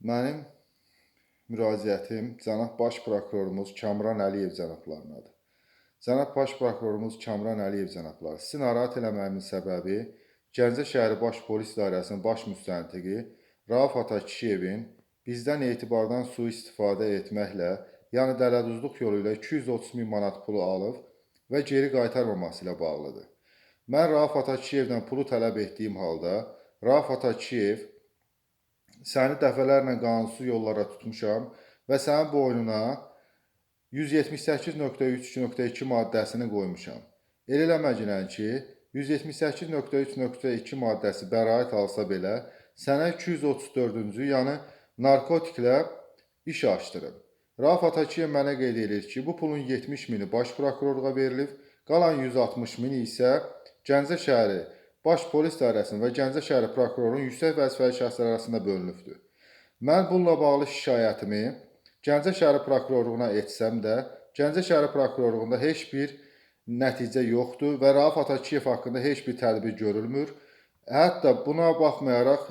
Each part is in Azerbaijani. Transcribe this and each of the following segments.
Mənim müraciətim cənab baş prokurorumuz Kamran Əliyev cənablarınadır. Cənab baş prokurorumuz Kamran Əliyev cənabları, sizi narahat eləməyimin səbəbi Gəncə şəhəri Baş Polis İdarəsinin baş müstəntiqi Rauf Atakişiyevin bizdən etibardan sui-istifadə etməklə, yəni dələduzluq yolu ilə 230 min manat pulu alıb və geri qaytarmaması ilə bağlıdır. Mən Rauf Atakişiyevdən pulu tələb etdiyim halda Rauf Atakişiyev səni dəfələrlə qanunsuz yollara tutmuşam və sənin boynuna 178.3.2 maddəsini qoymuşam. El eləməginən ki, 178.3.2 maddəsi bəraət alsa belə, sənə 234-cü, yəni narkotiklə iş açdırıb. Rauf Atakiyev mənə qeyd edir ki, bu pulun 70 mini baş prokurorluğa verilib, qalan 160 mini isə Gəncə şəhəri Baş Polis İdarəsinin və Gəncə şəhəri prokurorunun yüksək vəzifəli şəxslər arasında bölünübdür. Mən bununla bağlı şikayətimi Gəncə şəhəri prokurorluğuna etsəm də, Gəncə şəhəri prokurorluğunda heç bir nəticə yoxdur və Rauf Atakiyev haqqında heç bir tədbir görülmür. Hətta buna baxmayaraq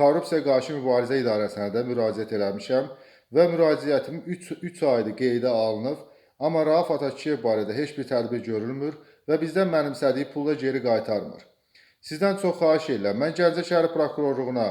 Korrupsiya qarşı mübarizə idarəsinə də müraciət eləmişəm və müraciətim 3 3 aydır qeydə alınıb, amma Rauf Atakiyev barədə heç bir tədbir görülmür və bizdən mənimsədiyi pulu da geri qaytarmır. Sizdən çox xahiş edirəm. Mən Gəncə şəhəri prokurorluğuna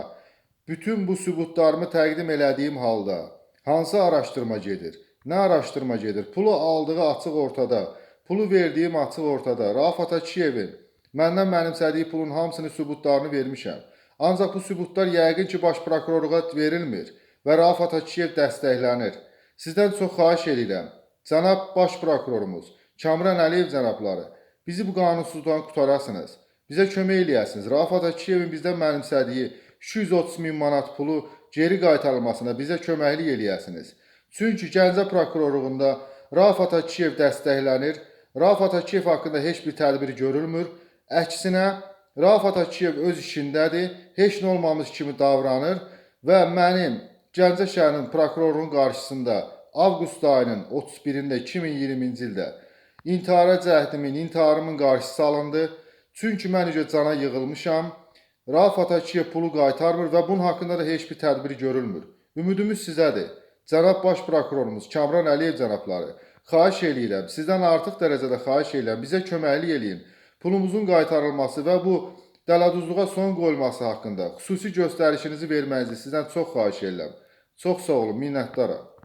bütün bu sübutlarımı təqdim elədiyim halda hansı araşdırma gedir? Nə araşdırma gedir? Pulu aldığı açıq ortada, pulu verdiyim açıq ortada. Rauf Atakişiyevin məndən mənimsədiyi pulun hamısını sübutlarını vermişəm. Ancaq bu sübutlar yəqin ki, baş prokurorluğa verilmir və Rauf Atakişiyev dəstəklənir. Sizdən çox xahiş edirəm. Cənab baş prokurorumuz Kamran Əliyev cənabları, bizi bu qanunsuzluqdan qutarasınız. Bizə kömək eləyəsiniz. Rauf Atakişiyevin bizdən mənimsədiyi 230 min manat pulu geri qaytarılmasına bizə köməklik eləyəsiniz. Çünki Gəncə prokurorluğunda Rauf Atakişiyev dəstəklənir. Rauf Atakişiyev haqqında heç bir tədbir görülmür. Əksinə Rauf Atakişiyev öz işindədir, heç nə olmamış kimi davranır və mənim Gəncə şəhərinin prokurorunun qarşısında avqust ayının 31-də 2020-ci ildə intihara cəhdimin, intiharımın qarşısı alındı. Çünki mən cana yığılmışam. Rauf Atakiyev pulu qaytarmır və bunun haqqında da heç bir tədbir görülmür. Ümidimiz sizədir. Cənab baş prokurorumuz Kamran Əliyev cənabları, xahiş eləyirəm, sizdən artıq dərəcədə xahiş eləyirəm, bizə köməklik eləyin. Pulumuzun qaytarılması və bu dələduzluğa son qoyulması haqqında xüsusi göstərişinizi verməyinizi sizdən çox xahiş edirəm. Çox sağ olun, minnətdaram.